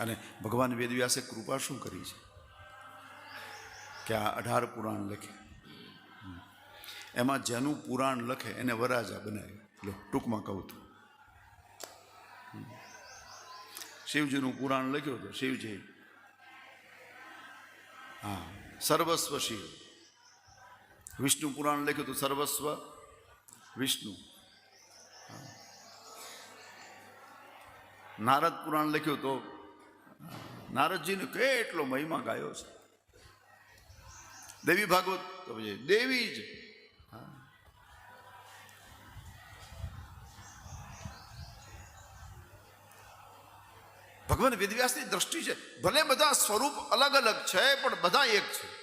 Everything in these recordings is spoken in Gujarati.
અને ભગવાન વેદવ્યાસે કૃપા શું કરી છે? કે આ અઢાર પુરાણ લખે. એમાં જેનું પુરાણ લખે એને વરાજા બનાવે. લો, ટૂંકમાં કહું તું શિવજીનું પુરાણ લખ્યું હતું, શિવજી. હા, સર્વસ્વ શિવ. વિષ્ણુ પુરાણ લખ્યું હતું, સર્વસ્વ વિષ્ણુ. નારદ પુરાણ લખ્યું તો નારદજીને કેટલો મહિમા ગાયો છે? દેવી ભાગવત, તો દેવી જ. ભગવાન વેદવ્યાસની દ્રષ્ટિ છે. ભલે બધા સ્વરૂપ અલગ અલગ છે, પણ બધા એક છે.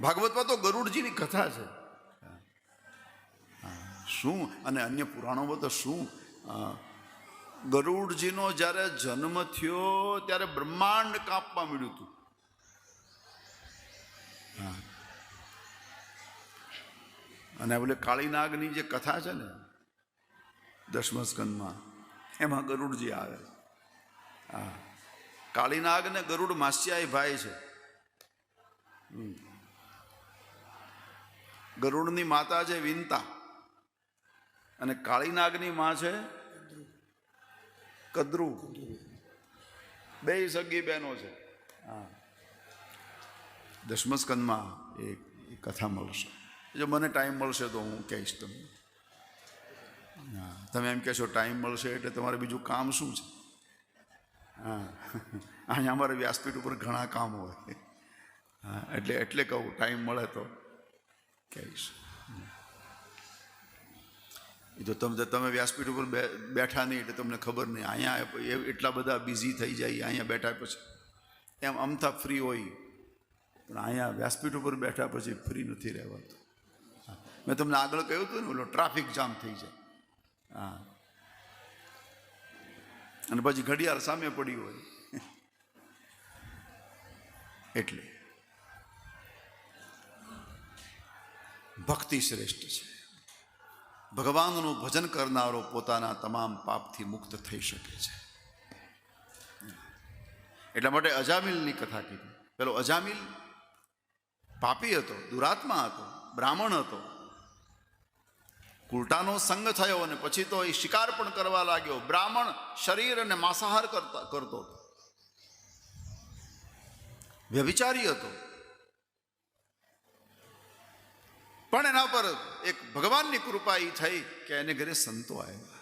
ભાગવતમાં તો ગરુડજીની કથા છે. શું? અને અન્ય પુરાણોમાં તો શું? ગરુડજીનો જ્યારે જન્મ થયો ત્યારે બ્રહ્માંડ કાપવા મળ્યું હતું. અને બોલે કાળીનાગની જે કથા છે ને દસમા એમાં ગરુડજી આવે. હા. કાળીનાગ ને ગરુડ માસ્યાય ભાઈ છે. ગરુડની માતા છે વિનતા. અને કાળીનાગની માં છે કદ્રુ બે સગી બહેનો છે. હા. દશમસ્કંદમાં એ એ કથા મળશે. જો મને ટાઈમ મળશે તો હું કહીશ તમને. હા તમે એમ કહેશો ટાઈમ મળશે એટલે તમારે બીજું કામ શું છે? હા અહીંયા અમારે વ્યાસપીઠ ઉપર ઘણા કામ હોય. હા એટલે એટલે કહું ટાઈમ મળે તો કહીશ. એ તમે તમે વ્યાસપીઠ ઉપર બેઠા નહીં એટલે તમને ખબર નહીં. અહીંયા એટલા બધા બિઝી થઈ જાય, અહીંયા બેઠા પછી. એમ અમથા ફ્રી હોય. પણ અહીંયા વ્યાસપીઠ ઉપર બેઠા પછી ફ્રી નથી રહેવાતું. મેં તમને આગળ કહ્યું હતું ને, ઓલો ટ્રાફિક જામ થઈ જાય. હા. અને પછી ઘડિયાળ સામે પડી હોય. એટલે. ભક્તિ શ્રેષ્ઠ છે. ભગવાનનું ભજન કરનારો પોતાના તમામ પાપથી મુક્ત થઈ શકે છે. એટલા માટે અજામિલની કથા કીધી. પેલો અજામિલ પાપી હતો, દુરાત્મા હતો, બ્રાહ્મણ હતો. ઉલટાનો સંગ થયો અને પછી તો એ શિકાર પણ કરવા લાગ્યો. બ્રાહ્મણ શરીર અને માંસાહાર કરતા કરતો હતો. વ્યભિચારી હતો. પણ એના પર એક ભગવાનની કૃપા એ થઈ કે એને ઘરે સંતો આવ્યા.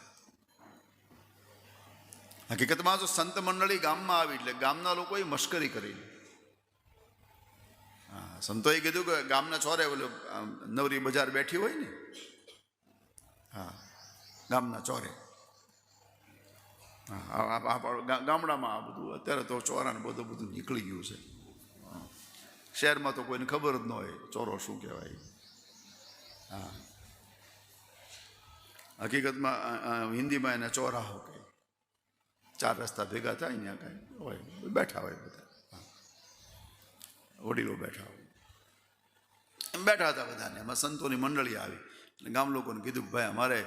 હકીકતમાં જો સંત મંડળી ગામમાં આવી એટલે ગામના લોકોએ મશ્કરી કરી. હા, સંતોએ કીધું કે ગામના છોરે, ઓલો નવરી બજાર બેઠી હોય ને? હા, ગામના ચોરે ગામડામાં આ બધું, અત્યારે તો ચોરાને બધું બધું નીકળી ગયું છે. શહેરમાં તો કોઈને ખબર જ ન હોય ચોરો શું કહેવાય. હા. હકીકતમાં હિન્દીમાં એને ચોરાહો કહે. ચાર રસ્તા ભેગા થાય ને કાંઈ હોય બેઠા હોય બધા. વડીલો બેઠા હોય. એમ બેઠા હતા બધાને. એમાં સંતોની મંડળી આવી. અને ગામ લોકોને કીધું કે, ભાઈ, અમારે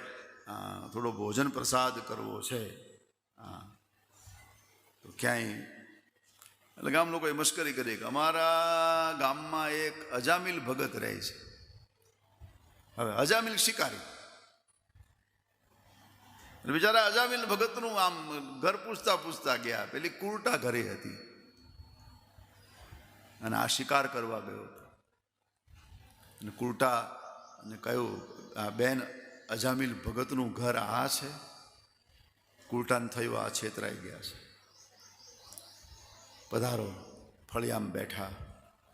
થોડો ભોજન પ્રસાદ કરવો છે. હા. તો ક્યાંય, એટલે ગામ લોકોએ મશ્કરી કરી કે, અમારા ગામમાં એક અજામિલ ભગત રહે છે. હવે અજામિલ શિકારી. બિચારા અજામિલ ભગતનું આમ ઘર પૂછતા પૂછતા ગયા, પેલી કુર્ટા ઘરે હતી. અને આ શિકાર કરવા ગયો હતો. અને કુર્ટા અને કહ્યું, આ બેન, અજામિલ ભગતનું ઘર આ છે? કુર્ટાને થયું આ છેતરાઈ ગયા છે. પધારો, ફળિયામ બેઠા.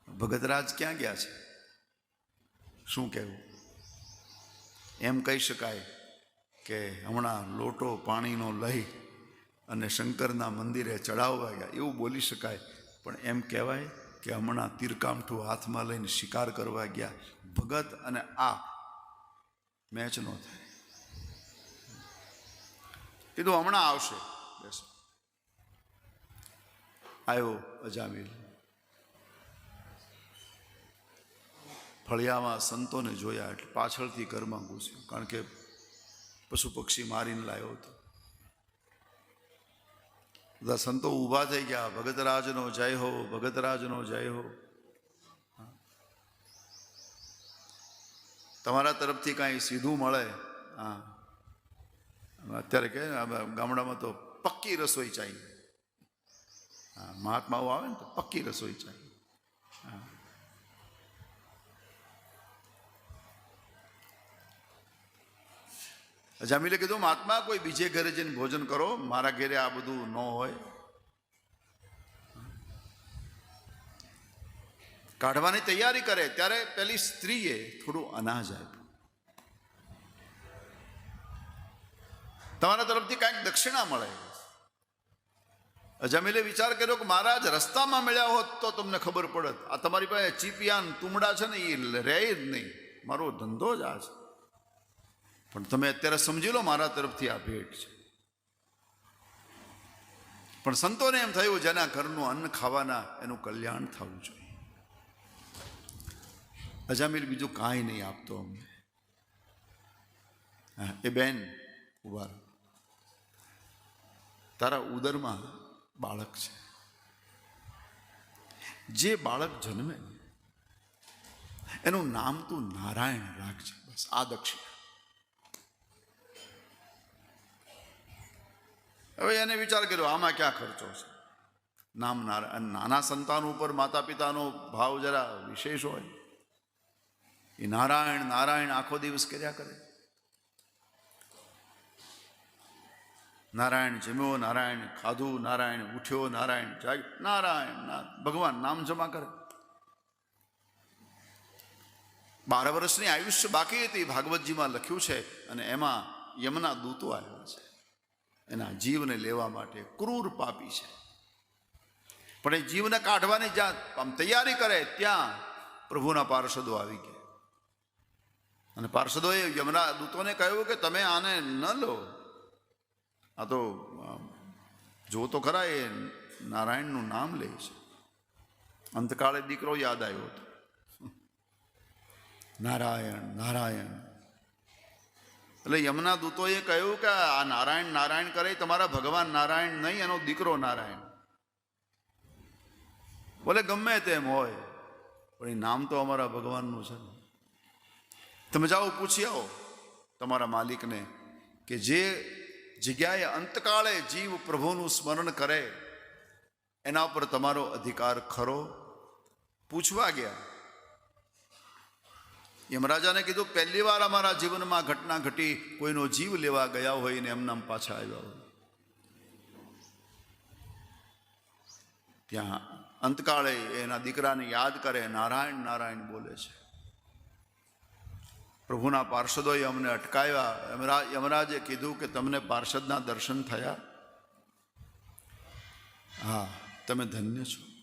ભગતરાજ ક્યાં ગયા છે? શું કહેવું? એમ કહી શકાય કે હમણાં લોટો, પાણીનો લઈ અને શંકરના મંદિરે ચડાવવા ગયા. એવું બોલી શકાય. પણ એમ કહેવાય કે હમણાં તીરકામઠું હાથમાં લઈને શિકાર કરવા ગયા. ભગત અને આ મેચ ન થાય. કીધું હમણાં આવશે. બેસો. આવ્યો અજામિલ. ફળિયામાં સંતોને જોયા એટલે પાછળથી ઘરમાં ઘૂસ્યો. કારણ કે પશુ પક્ષી મારીને લાવ્યો હતો. બધા સંતો ઊભા થઈ ગયા. ભગતરાજનો જય હો, ભગતરાજનો જય હો. તમારા તરફથી કાંઈ સીધું મળે? હા. અત્યારે કે ગામડામાં તો પક્કી રસોઈ ચાહીએ હા, મહાત્માઓ આવે ને તો પક્કી રસોઈ ચાહીએ જામીલે કીધું, મહાત્મા, કોઈ બીજે ઘરે જઈને ભોજન કરો, મારા ઘરે આ બધું ન હોય. કાઢવાની તૈયારી કરે, ત્યારે પેલી સ્ત્રીએ થોડું અનાજ આપ્યું. તમારા તરફથી કાંઈક દક્ષિણા મળે. અજામિલે વિચાર કર્યો કે મહારાજ, રસ્તામાં મળ્યા હોત તો તમને ખબર પડત. આ તમારી પાસે ચીપિયાન, તુમડા છે ને, એ રહે જ નહીં. મારો ધંધો જ આ છે. પણ તમે અત્યારે સમજી લો મારા તરફથી આ ભેટ છે. પણ સંતોને એમ થયું જેના ઘરનું અન્ન ખાવાના એનું કલ્યાણ થવું જોઈએ. અજામીર બીજું કાંઈ નહીં આપતો અમને. એ બેન ઊભા. તારા ઉદરમાં બાળક છે. જે બાળક જન્મે, એનું નામ તું નારાયણ રાખજે. બસ, આ દક્ષિણા. હવે એને વિચાર કર્યો, આમાં ક્યાં ખર્ચો છે? નામ નાના સંતાન ઉપર માતા પિતાનો ભાવ જરા વિશેષ હોય. એ નારાયણ નારાયણ આખો દિવસ કર્યા કરે. નારાયણ જમ્યો, નારાયણ ખાધું, નારાયણ ઉઠ્યો, નારાયણ જાગ્યો. નારાયણ ભગવાન નામ જમા કરે. બાર વર્ષની આયુષ્ય બાકી હતી, ભાગવતજીમાં લખ્યું છે અને એમાં યમના દૂતો આવ્યા છે. એના જીવને લેવા માટે ક્રૂર પાપી છે. પણ એ જીવને કાઢવાની જાત આમ તૈયારી કરે ત્યાં પ્રભુના પાર્ષદો આવી ગયા. અને પાર્ષદોએ યમના દૂતોને કહ્યું કે તમે આને ન લો. આ તો જો તો ખરા એ નારાયણનું નામ લે છે. અંતકાળે દીકરો યાદ આવ્યો હતો. નારાયણ નારાયણ. એટલે યમના દૂતોએ કહ્યું કે આ નારાયણ નારાયણ કરે, તમારા ભગવાન નારાયણ નહીં, એનો દીકરો નારાયણ. બોલે ગમે તેમ હોય, પણ એ નામ તો અમારા ભગવાનનું છે તમે જાઓ, પૂછી આવો તમારા માલિકને કે જે જગ્યાએ અંતકાળે જીવ પ્રભુનું સ્મરણ કરે, એના પર તમારો અધિકાર ખરો? પૂછવા ગયા. યમરાજાને કીધું, પહેલી વાર અમારા જીવનમાં ઘટના ઘટી, કોઈનો જીવ લેવા ગયા હોય ને એમનામ પાછા આવ્યા હોય. ત્યાં અંતકાળે એના દીકરાને યાદ કરે, નારાયણ નારાયણ બોલે છે. પ્રભુના પાર્ષદોએ અમને અટકાવ્યા. યમરા, યમરાજે કીધું કે, તમને પાર્ષદના દર્શન થયા. હા, તમે ધન્ય છો.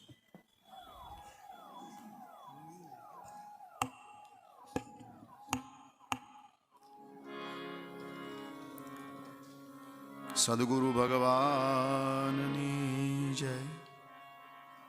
સદગુરુ ભગવાનની જય